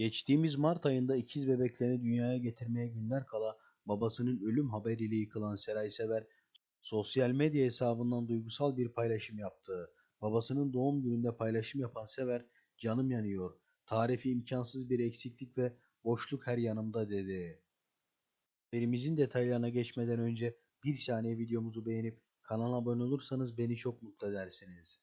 Geçtiğimiz Mart ayında ikiz bebeklerini dünyaya getirmeye günler kala babasının ölüm haberiyle yıkılan Seray Sever, sosyal medya hesabından duygusal bir paylaşım yaptı. Babasının doğum gününde paylaşım yapan Sever, canım yanıyor, tarifi imkansız bir eksiklik ve boşluk her yanımda dedi. Haberimizin detaylarına geçmeden önce bir saniye videomuzu beğenip kanala abone olursanız beni çok mutlu edersiniz.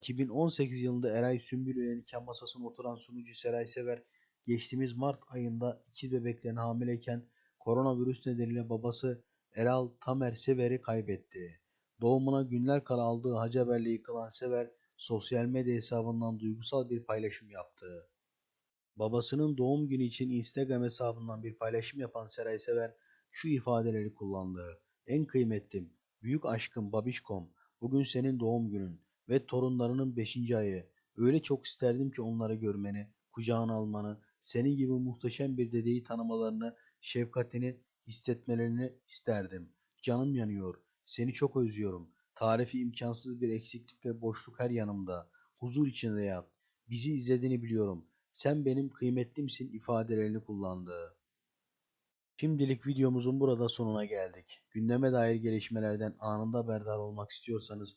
2018 yılında Eray Sümbül nikah masasına oturan sunucu Seray Sever, geçtiğimiz Mart ayında iki bebeklerini hamileyken koronavirüs nedeniyle babası Eral Tamer Sever'i kaybetti. Doğumuna günler kala aldığı hacı yıkılan Sever, sosyal medya hesabından duygusal bir paylaşım yaptı. Babasının doğum günü için Instagram hesabından bir paylaşım yapan Seray Sever şu ifadeleri kullandı. En kıymetlim, büyük aşkım babişkom, bugün senin doğum günün ve torunlarının 5. ayı. Öyle çok isterdim ki onları görmeni, kucağına almanı, senin gibi muhteşem bir dedeyi tanımalarını, şefkatini hissetmelerini isterdim. Canım yanıyor, seni çok özlüyorum. Tarifi imkansız bir eksiklik ve boşluk her yanımda. Huzur içinde yat. Bizi izlediğini biliyorum. Sen benim kıymetlimsin ifadelerini kullandı. Şimdilik videomuzun burada sonuna geldik. Gündeme dair gelişmelerden anında haberdar olmak istiyorsanız